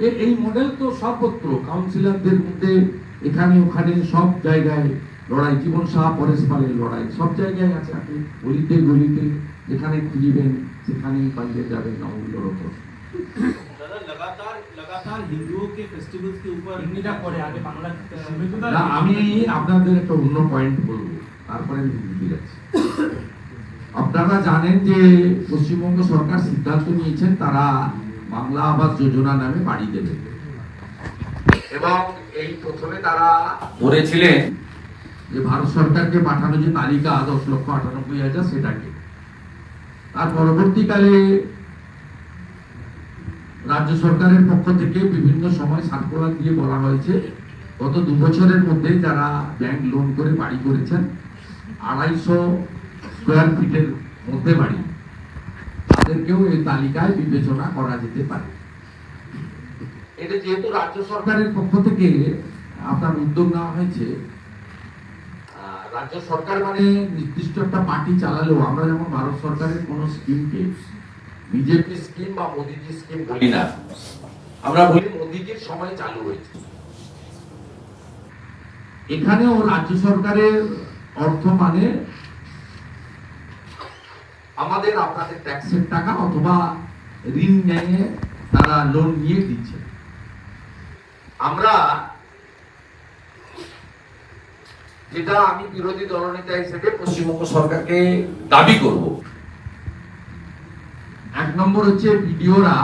এই মডেল তো সর্বত্র। কাউন্সিলরদের মধ্যে এখানে ওখানে সব জায়গায় লড়াই জীবন সাহা পরেশ লড়াই সব জায়গায় আছে আপনি। গলিতে গলিতে যেখানে খুঁজিবেন সেখানেই পাইয়ে যাবেন অমূল্যর ওপর আপনারা জানেন যে পশ্চিমবঙ্গ সরকার সিদ্ধান্ত নিয়েছেন তারা বাংলা আবাস যোজনা নামে বাড়ি দেবে। এবং এই প্রথমে তারা বলেছিলেন যে ভারত সরকারকে পাঠানো যে তালিকা দশ লক্ষ আটানব্বই হাজার সেটাকে। তার পরবর্তীকালে রাজ্য সরকারের পক্ষ থেকে বিভিন্ন সময় সার্কুলার দিয়ে বলা হয়েছে গত দু বছরের মধ্যে যারা ব্যাংক লোন করে বাড়ি করেছেন আড়াইশো স্কোয়ার ফিটের মধ্যে বাড়ি। তাদেরকেও এই তালিকায় বিবেচনা করা যেতে পারে। এটা যেহেতু রাজ্য সরকারের পক্ষ থেকে আপনার উদ্যোগ নেওয়া হয়েছে রাজ্য সরকার মানে নির্দিষ্ট একটা পার্টি চালালেও আমরা যেমন ভারত সরকারের কোন স্কিমকে, বিজেপি স্কিম বা মোদিজি স্কিম বলি না। আমরা বলি মোদিজির সময় চালু হয়েছে। এখানেও রাজ্য সরকারের অর্থ মানে আমাদের আপনাদের ট্যাক্সের টাকা অথবা ঋণ নিয়ে তারা লোন নিয়ে দিচ্ছে। আমরা যেটা আমি বিরোধী দলনেতা হিসেবে পশ্চিমবঙ্গ সরকারকে দাবি করব। এক নম্বর হচ্ছে ভিডিওরা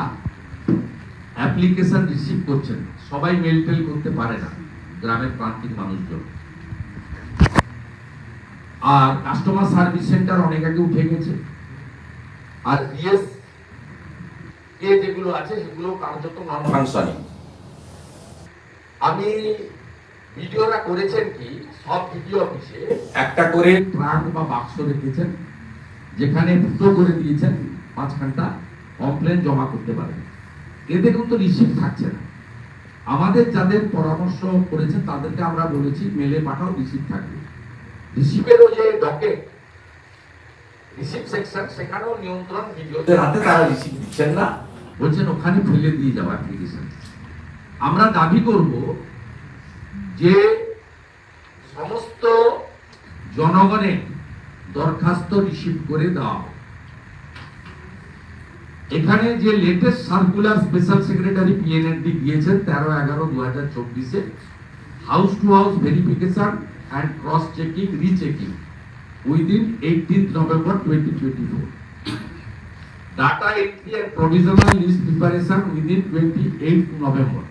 অ্যাপ্লিকেশন রিসিভ করছেন সবাই মেল টেল করতে পারে না গ্রামের প্রান্তিক মানুষজন। আর কাস্টমার সার্ভিস সেন্টার অনেক আগে উঠে গেছে। আর বিএস কে যেগুলো আছে সেগুলো কার্যত নন ফাংশনিং আমি ভিডিওরা করেছেন কি সব ভিডিও অফিসে একটা করে ট্রাঙ্ক বা বাক্স রেখেছেন যেখানে ফুটো করে দিয়েছেন মাঝখানটা কমপ্লেন জমা করতে পারেন। এতে কিন্তু রিসিভ থাকছে না। আমাদের যাদের পরামর্শ করেছেন তাদেরকে আমরা বলেছি মেলে পাঠাও রিসিভ থাকবে। রিসিভেরও যে ডকেট রিসিভ সেকশন সেখানেও নিয়ন্ত্রণ ভিডিওদের হাতে তারা রিসিভ দিচ্ছেন না। বলছেন ওখানে ফেলে দিয়ে যাওয়া অ্যাপ্লিকেশন আমরা দাবি করব যে সমস্ত জনগণের দরখাস্ত রিসিভ করে দেওয়া এখানে যে latest circular special secretary P N N D দিয়েছেন তেরো এগারো দু হাজার চব্বিশে house to house verification and cross checking rechecking November twenty twenty four data entry and provisional list preparation within 28th November.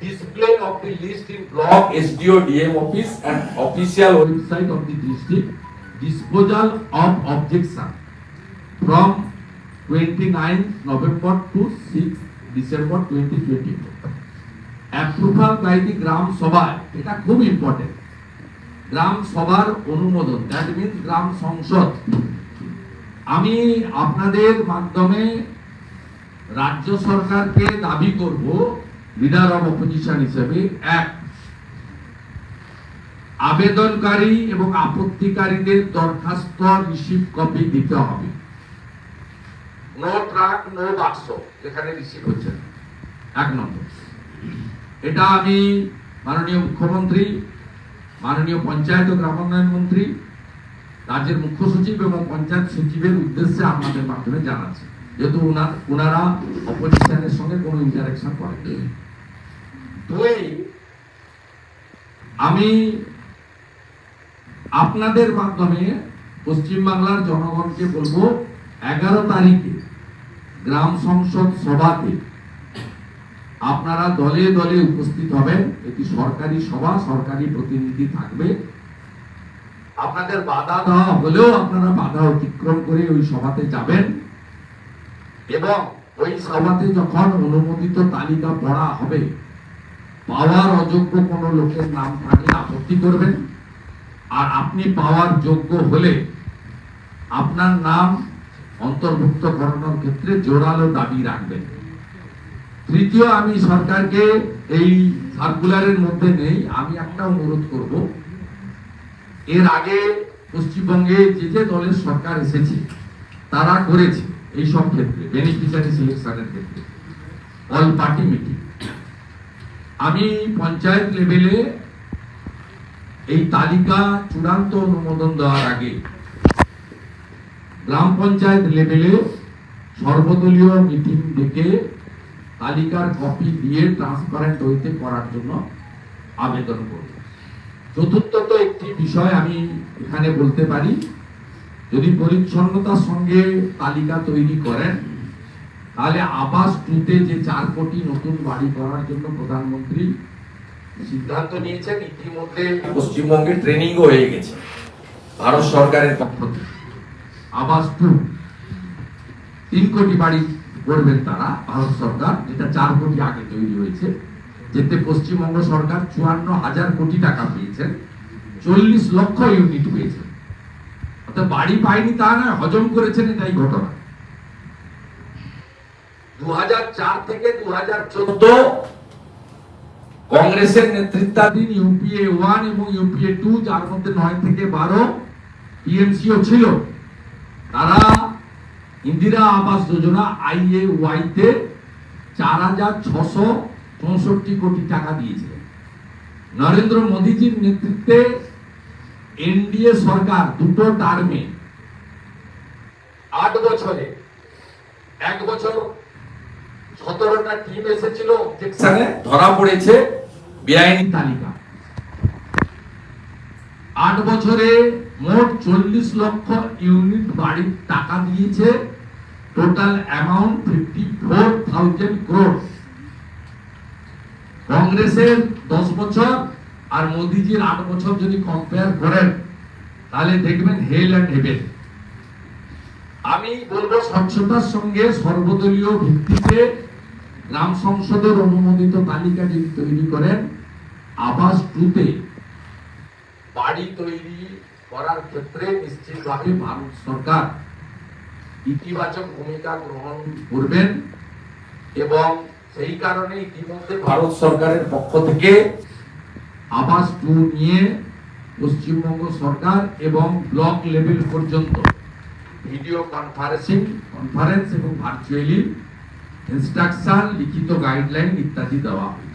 Display of the list in block SDO DM office and official website of the district. Disposal of objection from 29th November to 6th December 2024. Approval by the Gram Sabha, এটা খুব important গ্রাম সভার অনুমোদন that means গ্রাম সংসদ। আমি আপনাদের মাধ্যমে রাজ্য সরকারকে দাবি করব লিডার অফ অপোজিশন হিসেবে, এক, আবেদনকারী এবং আপত্তিকারীদের দরখাস্ত রিসিভ কপি দিতে হবে। নো ট্রাক নো বাক্স যেখানে রিসিভ হচ্ছে। এক নম্বর। এটা আমি মাননীয় মুখ্যমন্ত্রী মাননীয় পঞ্চায়েত ও গ্রামোন্নয়ন মন্ত্রী, রাজ্যের মুখ্য সচিব এবং পঞ্চায়েত সচিবের উদ্দেশ্যে আপনাদের মাধ্যমে জানাচ্ছি। যেহেতু ওনার ওনারা অপোজিশনের সঙ্গে কোনো ইন্টারাকশন করেন দুই আমি আপনাদের মাধ্যমে পশ্চিমবাংলার জনগণকে বলব, এগারো তারিখে গ্রাম সংসদ সভাতে আপনারা দলে দলে উপস্থিত হবেন। এটি সরকারি সভা, সরকারি প্রতিনিধি থাকবে। আপনাদের বাধা দেওয়া হলেও আপনারা বাধা অতিক্রম করে ওই সভাতে যাবেন। এবং ওই সভাতে যখন অনুমোদিত তালিকা পড়া হবে, পাওয়ার অযোগ্য কোন লোকের নাম থাকলে আপত্তি করবেন। আর আপনি পাওয়ার যোগ্য হলে আপনার নাম অন্তর্ভুক্ত করানোর ক্ষেত্রে জোরালো দাবি রাখবেন। তৃতীয়, আমি সরকারকে এই সার্কুলারের মধ্যে নেই, আমি একটা অনুরোধ করব। এর আগে পশ্চিমবঙ্গে যে যে দলের সরকার এসেছে, তারা করেছে এই সব ক্ষেত্রে বেনিফিশিয়ারি সিলেকশনের ক্ষেত্রে অল পার্টি মিটিং আমি পঞ্চায়েত লেভেলে এই তালিকা চূড়ান্ত অনুমোদন দেওয়ার আগে গ্রাম পঞ্চায়েত লেভেলে সর্বদলীয় মিটিং ডেকে তালিকার কপি দিয়ে ট্রান্সপারেন্ট হইতে করার জন্য আবেদন করব। চতুর্থত একটি বিষয় আমি এখানে বলতে পারি, যদি পরিচ্ছন্নতার সঙ্গে তালিকা তৈরি করেন, তাহলে আবাস টুতে যে চার কোটি নতুন বাড়ি করার জন্য প্রধানমন্ত্রী সিদ্ধান্ত নিয়েছেন, ইতিমধ্যে পশ্চিমবঙ্গে ট্রেনিং হয়ে গেছে, ভারত সরকারের পক্ষ থেকে। আবাস টু, তিন কোটি বাড়ি করবেন তারা, ভারত সরকার, যেটা চার কোটি আগে তৈরি হয়েছে, যেতে পশ্চিমবঙ্গ সরকার চুয়ান্ন হাজার কোটি টাকা পেয়েছেন, চল্লিশ লক্ষ ইউনিট পেয়েছেন। অর্থাৎ বাড়ি পায়নি তা নয়, হজম করেছেন এটাই ঘটনা। দু থেকে দু কংগ্রেসের নেতৃত্বাধীন ইউপিএ ওয়ান এবং ইউপিএ টু, যার মধ্যে নয় থেকে বারো, টিএমসিও ছিল, তারা ইন্দিরা আবাস যোজনা আইএ ওয়াইতে চার হাজার ছশো চৌষট্টি কোটি টাকা দিয়েছিলেন নরেন্দ্র মোদীজির নেতৃত্বে এনডিএ সরকার দুটো টার্মে। আট বছরে। এক বছর সতেরোটা টিম এসেছিল অবজেকশনে ধরা পড়েছে বেআইনি তালিকা। আট বছরে মোট চল্লিশ লক্ষ ইউনিট বাড়ির টাকা দিয়েছে। Total amount fifty four thousand crore কংগ্রেসের দশ বছর আর মোদিজির আট বছর যদি কম্পেয়ার করেন, তাহলে দেখবেন হেল অ্যান্ড হেভেন আমি বলব স্বচ্ছতার সঙ্গে সর্বদলীয় ভিত্তিতে গ্রাম সংসদের অনুমোদিত তালিকা যদি তৈরি করেন, আবাস টুতে বাড়ি তৈরি করার ক্ষেত্রে নিশ্চিতভাবে ভারত সরকার ইতিবাচক ভূমিকা গ্রহণ করবেন এবং সেই কারণে ইতিমধ্যে ভারত সরকারের পক্ষ থেকে আবাস টু নিয়ে পশ্চিমবঙ্গ সরকার এবং ব্লক লেভেল পর্যন্ত ভিডিও কনফারেন্সিং, কনফারেন্স এবং ভার্চুয়ালি ইনস্ট্রাকশন লিখিত গাইডলাইন ইত্যাদি দেওয়া হয়েছে